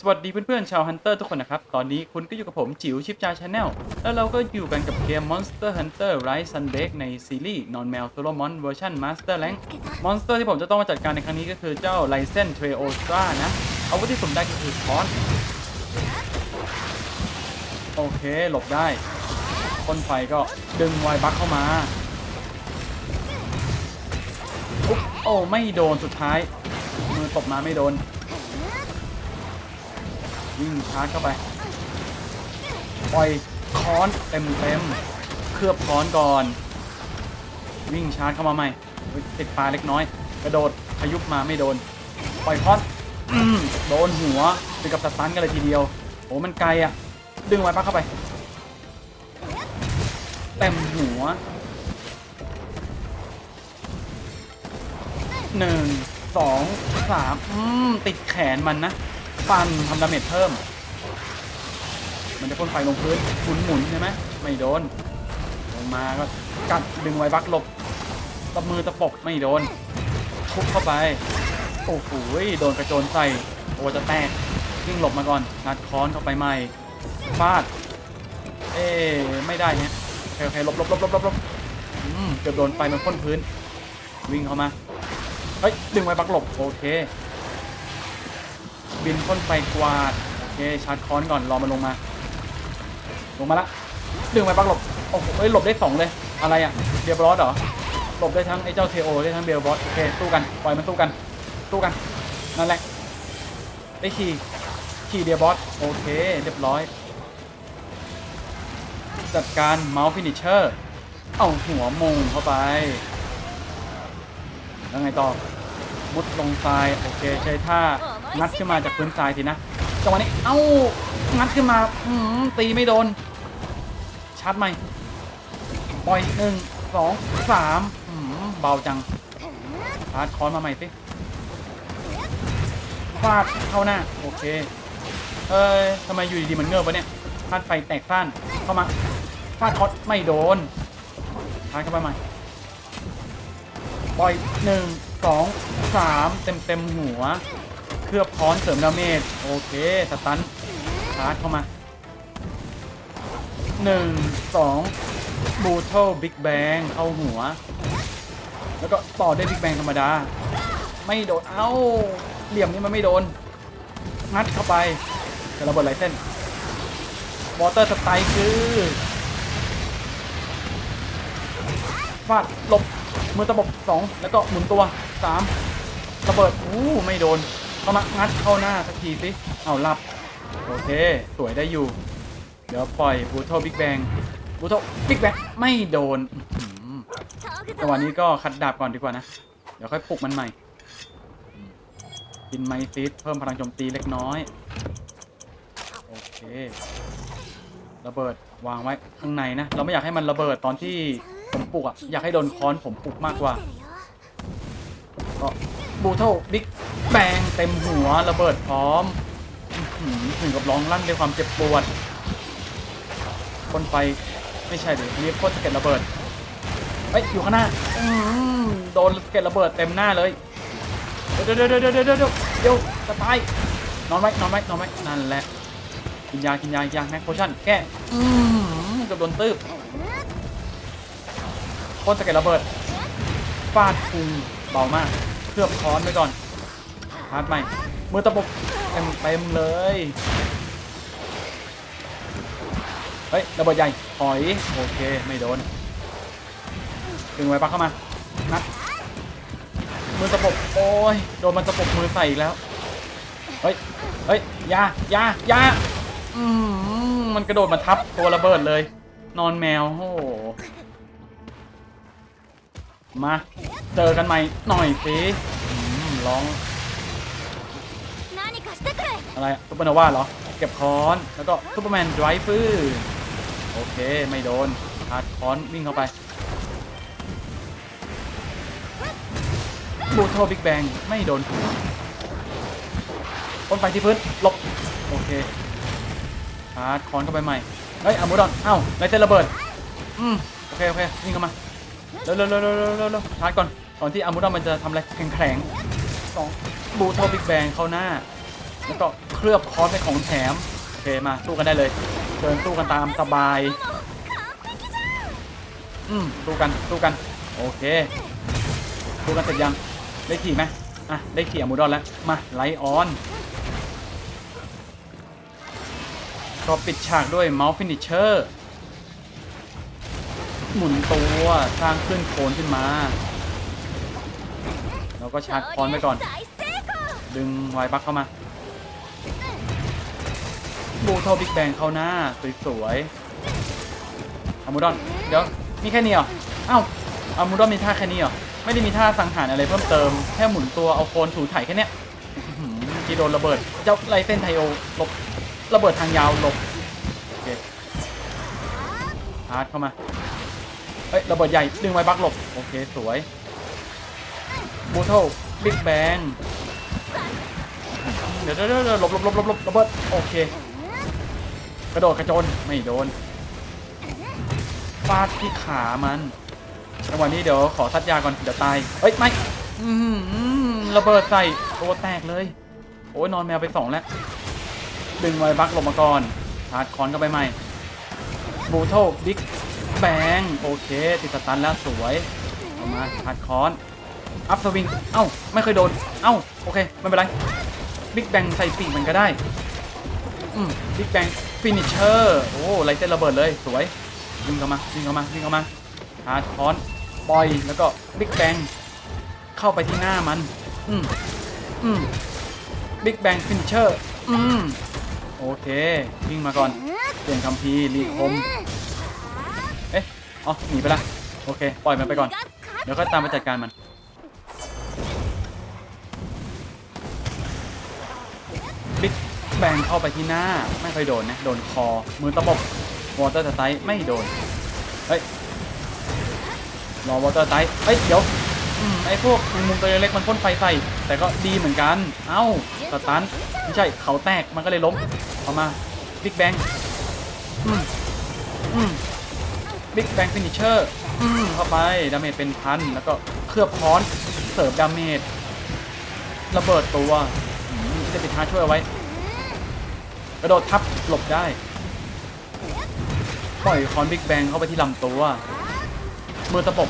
สวัสดีเพื่อนๆชาวฮันเตอร์ทุกคนนะครับ ตอนนี้คุณก็อยู่กับผมจิ๋วชิปจาชาแนลแล้วเราก็อยู่กันกับเกม Monster Hunter Rise Sunbreak ในซีรีส์ Non Mel Solo Mon เวอร์ชัน Master Rank มอนสเตอร์ที่ผมจะต้องมาจัดการในครั้งนี้ก็คือเจ้าไลเซนเทรโอสตรานะอาวุธที่ผมได้ก็คือคอนโอเค หลบได้พ่นไฟก็ดึงไวบัคเข้ามาอุ๊บโอ้ไม่โดนสุดท้ายมือตบมาไม่โดน วิ่งชาร์จเข้าไปปล่อยค้อนเต็มเต็มๆเคลือบค้อนก่อน วิ่งชาร์จเข้ามาใหม่อุ๊ยติดปลาเล็กน้อย กระโดดพยุบมาไม่โดน ปล่อยค้อนโดนหัวถึงกับสตันกันเลยทีเดียวโอ้มันไกลอะ ดึงไว้ปักเข้าไปเต็มหัวหนึ่งสองสามติดแขนมันนะ ฟันทำดาเมจเพิ่ม มันจะพ่นไฟลงพื้นหมุนหมุนใช่ไหมไม่โดน ลงมาก็กัดดึงไว้บักหลบตบมือตะปบไม่โดนทุบเข้าไป โอ้โหโดนกระโจนใส่โอจะแตกวิ่งหลบมาก่อนงัดค้อนเข้าไปใหม่ฟาด เอ๊ไม่ได้เนี่ยโอเคหลบหลบหลบหลบหลบหลบอืมเกือบโดนไฟมันพ่นพื้น วิ่งเข้ามา เฮ้ย ดึงไว้บักหลบ โอเค บินพ่นไฟกวาดโอเคชาร์จค้อนก่อนรอมันลงมา ลงมาละดึงไว้บักหลบโอ้โหเฮ้ยหลบได้สองเลยอะไรอะเบียร์บอสเหรอหลบได้ทั้งไอ้เจ้าเทโอได้ทั้งเบียร์บอสโอเคสู้กันปล่อยมันสู้กันสู้กันนั่นแหละได้ขี่ขี่เดียบอสโอเคเรียบร้อย จัดการเมาส์ฟินิชเชอร์เอาหัวมงเข้าไป แล้วไงต่อ มุดลงทราย โอเค ใช้ท่า งัดขึ้นมาจากพื้นทรายทีนะจังหวะนี้เอ้างัดขึ้นมาอืมตีไม่โดนชาร์จใหม่ปล่อยหนึ่งสองสามอืมเบาจังชาร์จคอนมาใหม่สิฟาดเข้าหน้า โอเค เอ้ยทำไมอยู่ดีๆมันเงือบวะเนี่ยฟาดไฟแตกฟ้านเข้ามาฟาดคอสไม่โดนชาร์จเข้าไปใหม่ปล่อยหนึ่งสองสามเต็มเต็มหัว เคลือบค้อนเสริมดาเมจโอเคสตันชาร์จเข้ามาหนึ่งสองบูเทิลบิ๊กแบงเข้าหัว แล้วก็ต่อด้วยบิ๊กแบงธรรมดา ไม่โดน เอ้า เหลี่ยมนี้มันไม่โดน งัดเข้าไปจะระเบิดไหลเส้นวอเตอร์สไตล์คือฟาดหลบมือตะบกสองแล้วก็หมุนตัวสามระเบิดอู้ไม่โดน เข้ามางัดเข้าหน้าสักทีสิเอาหลับ โอเค สวยได้อยู่ เดี๋ยวปล่อยบูโทบิ๊กแบงบูโทบิ๊กแบงไม่โดนอื้อหือจังหวะนี้ก็คัดดาบก่อนดีกว่านะ เดี๋ยวค่อยปลุกมันใหม่ กินไมซิสเพิ่มพลังโจมตีเล็กน้อย โอเค ระเบิดวางไว้ข้างในนะ เราไม่อยากให้มันระเบิดตอนที่ผมปลุกอะอยากให้โดนค้อนผมปลุกมากกว่า ก็บูเทลบิ๊ก บงเต็มหัวระเบิดพร้อมอื้อหือถึงกับร้องลั่นด้วยความเจ็บปวดคนไฟไม่ใช่เดี๋ยวเรียกโคตรสะเก็ดระเบิดเอ้ยอยู่ข้างหน้าโดนสะเก็ดระเบิดเต็มหน้าเลยเดี๋ยวเดี๋ยวเดี๋ยวเดี๋ยวเดี๋ยวเดี๋ยวเดี๋ยวจะตายนอนไว้นอนไว้นอนไว้นั่นแหละกินยากินยากินยาแม็กโพชั่นแก้อื้อหือเกับโดนตืบโคตรสะเก็ดระเบิดฟาดพุงเบามาก เคลือบค้อนไว้ก่อน พาดใหม่มือตะปบเต็มเต็มเลย เฮ้ยระเบิดใหญ่ถอย โอเค ไม่โดนดึงไว้ปักเข้ามานัดมือตะปบโอ้ยโดนมันตะปบมือใส่อีกแล้ว เฮ้ย เฮ้ยยายายาอืมมันกระโดดมาทับตัวระเบิดเลย นอนแมวโอ้มา เจอกันใหม่หน่อยสิร้อง อะไรซุปเปอร์โนวาเหรอ เก็บค้อน แล้วก็ซูเปอร์แมนไดรฟื้นโอเค ไม่โดนชาร์จค้อนวิ่งเข้าไปบูโทบิ๊กแบงไม่โดนพ่นไฟที่พื้นหลบ โอเคชาร์จค้อนเข้าไปใหม่ เฮ้ยอามูดอน เอ้าไรเซนระเบิด อืม โอเค โอเควิ่งเข้ามาเร็วเร็วเร็วเร็วเร็วเร็วชาร์จก่อนก่อนที่อามูดอนมันจะทำอะไรแข็งแข็งสองบูโทบิ๊กแบงเข้าหน้า แล้วก็เคลือบคอสเป็นของแถมโอเคมาสู้กันได้เลยเดินสู้กันตามสบายอืมสู้กันสู้กันโอเคสู้กันเสร็จยังได้ขี่ไหมอะได้ขี่อะมูดอนแล้วมาไลออนก็ปิดฉากด้วยเมาส์ฟินิชเชอร์หมุนตัวสร้างขึ้นโคนขึ้นมา แล้วก็ชาร์จคอนไปก่อน ดึงไวบักเข้ามา บูโทบิ๊กแบงเขาหน้าสวยๆอามูดอน เดี๋ยวมีแค่นี้เหรอเอ้าอามูดอนมีท่าแค่นี้เหรอ ไม่ได้มีท่าสังหารอะไรเพิ่มเติม แค่หมุนตัวเอาโคนถูไถแค่เนี้ยอื้อหือเมื่อกี้โดนระเบิด เจ้าไรเส้นไทโอหลบ ระเบิดทางยาวหลบ โอเคฮาร์ดเข้ามา เฮ้ย ระเบิดใหญ่ ดึงไว้บักหลบ โอเค สวยบูโทบิ๊กแบงเดี๋ยวเดี๋ยวเดี๋ยวหลบหลบหลบหลบหลบระเบิด โอเค กระโดดกระโจนไม่โดนฟาดที่ขามันจังหวะนี้เดี๋ยวขอซัดยาก่อนเดี๋ยวตายเฮ้ยไม่ระเบิดใส่ตัวแตกเลย โอ้ยนอนแมวไปสองแล้ว ดึงไวบักลบมาก่อนชาร์จคอนเข้าไปใหม่บูโทบิ๊กแบงโอเคติดสตันแล้วสวยเอามาชาร์จคอนอัพสวิงเอ้าไม่เคยโดน เอ้าโอเคไม่เป็นไรบิ๊กแบงใส่ปีกมันก็ได้อืมบิ๊กแบง ฟินิชเชอร์โอ้ไลเต้นระเบิดเลยสวยวิ่งเข้ามาวิ่งเข้ามาวิ่งเข้ามาฮาร์ดคอนปล่อยแล้วก็บิ๊กแบงเข้าไปที่หน้ามัน อืมอืมบิ๊กแบงฟินิชเชอร์อืมโอเควิ่งมาก่อนเปลี่ยนคัมภีร์รีคมเอ๊ะอ๋อหนีไปละโอเค ปล่อยมันไปก่อน เดี๋ยวก็ตามไปจัดการมัน แบงเข้าไปที่หน้า ไม่ค่อยโดนนะ โดนคอ มือตะบบวอเตอร์สไตล์ไม่โดน เฮ้ย รอวอเตอร์สไตล์เฮ้ย เดี๋ยวอืมไอพวกมุมตัวเล็กๆมันพ่นไฟใส่ แต่ก็ดีเหมือนกัน เอ้าสตันไม่ใช่เขาแตกมันก็เลยล้มเอามาบิ๊กแบงอืมอืมบิ๊กแบงฟินิเชอร์อืมเข้าไปดาเมจเป็นพันแล้วก็เคลือบค้อนเสิร์ฟดาเมจระเบิดตัวอืมที่จะปิดท้าช่วยเอาไว้ กระโดดทับหลบได้ ปล่อยคอนบิ๊กแบงเข้าไปที่ลำตัวมือตะปบ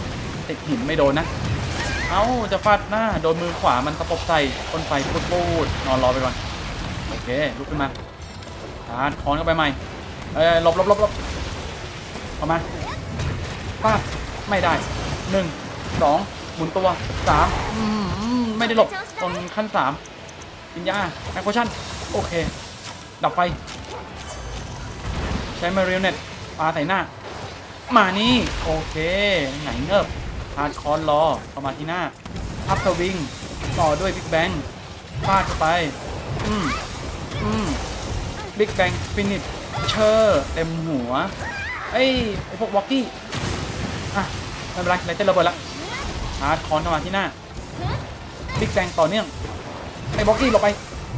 ติดหินไม่โดนนะ เอ้า จะฟาดหน้า โดนมือขวามันตะปบใส่คนไฟพูดพูดนอนรอไปก่อน โอเค ลุกขึ้นมาชาร์จคอนเข้าไปใหม่ เอ้ยหลบหลบหลบหลบเข้ามาฟาดไม่ได้หนึ่งสองหมุนตัวสามอืมไม่ได้หลบตรงขั้นสามกินยาแอคชั่น โอเค ดับไฟ ใช้มาเรียลเน็ตปาใส่หน้า มานี่ โอเค ไหนเงิบพาดคอนรอเข้ามาที่หน้าพับสวิง ต่อด้วยบิ๊กแบงฟาดเข้าไป อืม อืมบิ๊กแบงฟินิชเชอร์เต็มหัว เอ้ยไอพวกวอกกี้ อะไม่เป็นไรไรเต้นระเบิดละฮาร์ดคอนเข้ามาที่หน้าบิ๊กแบงต่อเนื่องไอ้บ็อกกี้ลบไป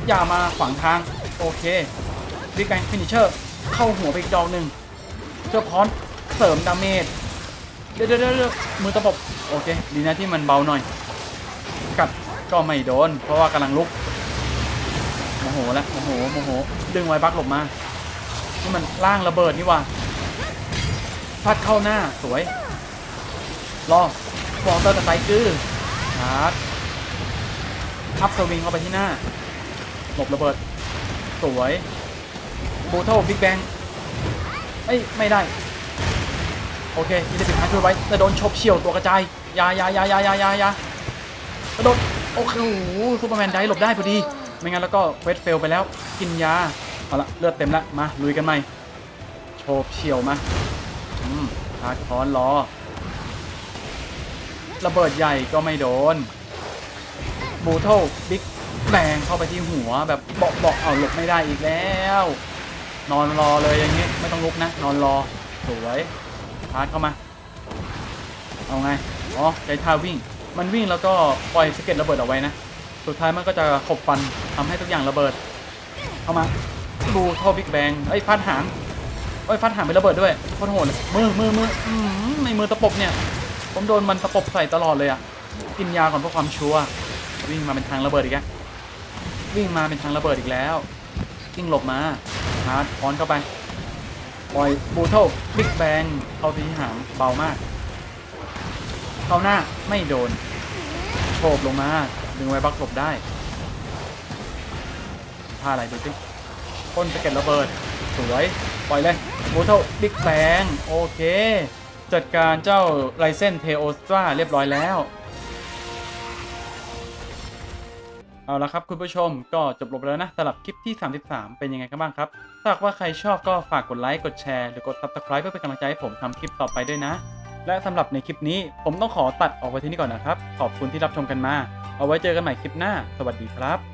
อย่ามาขวางทาง โอเคบิ๊กแบงฟินิเชอร์เข้าหัวไปอีกดอกหนึ่งเจ้าพอนเสริมดาเมจเดี๋ยวเดี๋ยวเดี๋ยวมือตะปบโอเค ดีนะที่มันเบาหน่อย กัดก็ไม่โดน เพราะว่ากำลังลุกโมโหแล้วโมโหโมโห ดึงไว้บักหลบมานี่มันล่างระเบิดนี่ว่าฟัดเข้าหน้าสวย รอฟองเตอร์สไตรกือชาร์จอัพสวิงเข้าไปที่หน้าหลบระเบิด สวยบูเทลบิ๊กแบงเอ้ย ไม่ได้ โอเคมีได้ปิดท้าช่วยไว้แต่โดนชบเฉี่ยวตัวกระจายยายายายายายายากระโดดโอเคโอ้โหซูเปอร์แมนได้หลบได้พอดี ไม่งั้นแล้วก็เวทเฟลไปแล้วกินยา เอาละเลือดเต็มแล้วมาลุยกันใหม่โชบเฉี่ยวมาอืมพาคอนรอระเบิดใหญ่ก็ไม่โดนบูโทลบิ๊ก แบงเข้าไปที่หัวแบบบอกบอกเอาหลบไม่ได้อีกแล้ว นอนรอเลยอย่างงี้ไม่ต้องลุกนะ นอนรอสวยพาร์ทเข้ามา เอาไงอ๋อใช้ท่าวิ่ง มันวิ่งแล้วก็ปล่อยสเก็ดระเบิดเอาไว้นะ สุดท้ายมันก็จะขบฟันทำให้ทุกอย่างระเบิด เข้ามาบูโทบิ๊กแบงไอ้ฟันหางไอ้ฟันหางเป็นระเบิดด้วยโคตรโหดมือมือมืออืมในมือตะปบเนี่ยผมโดนมันตะปบใส่ตลอดเลยอะกินยาก่อนเพื่อความชัวร์วิ่งมาเป็นทางระเบิดอีกแล้ว วิ่งมาเป็นทางระเบิดอีกแล้ววิ่งหลบมาชาร์จคอนเข้าไปปล่อยบูเทลบิ๊กแบงเข้าที่หางเบามาก เข้าหน้าไม่โดนโฉบลงมา ดึงไว้บักหลบได้ท่าอะไรดูสิพ่นสะเก็ดระเบิด สวย ปล่อยเลยบูเทลบิ๊กแบงโอเค จัดการเจ้าไรเซนเทโอสตราเรียบร้อยแล้ว เอาละครับคุณผู้ชมก็จบลงไปแล้วนะสำหรับคลิปที่ 33 เป็นยังไงกันบ้างครับถ้าหากว่าใครชอบก็ฝากกดไลค์กดแชร์หรือกด subscribe เพื่อเป็นกำลังใจให้ผมทำคลิปต่อไปด้วยนะ และสำหรับในคลิปนี้ผมต้องขอตัดออกไปที่นี่ก่อนนะครับ ขอบคุณที่รับชมกันมา เอาไว้เจอกันใหม่คลิปหน้า สวัสดีครับ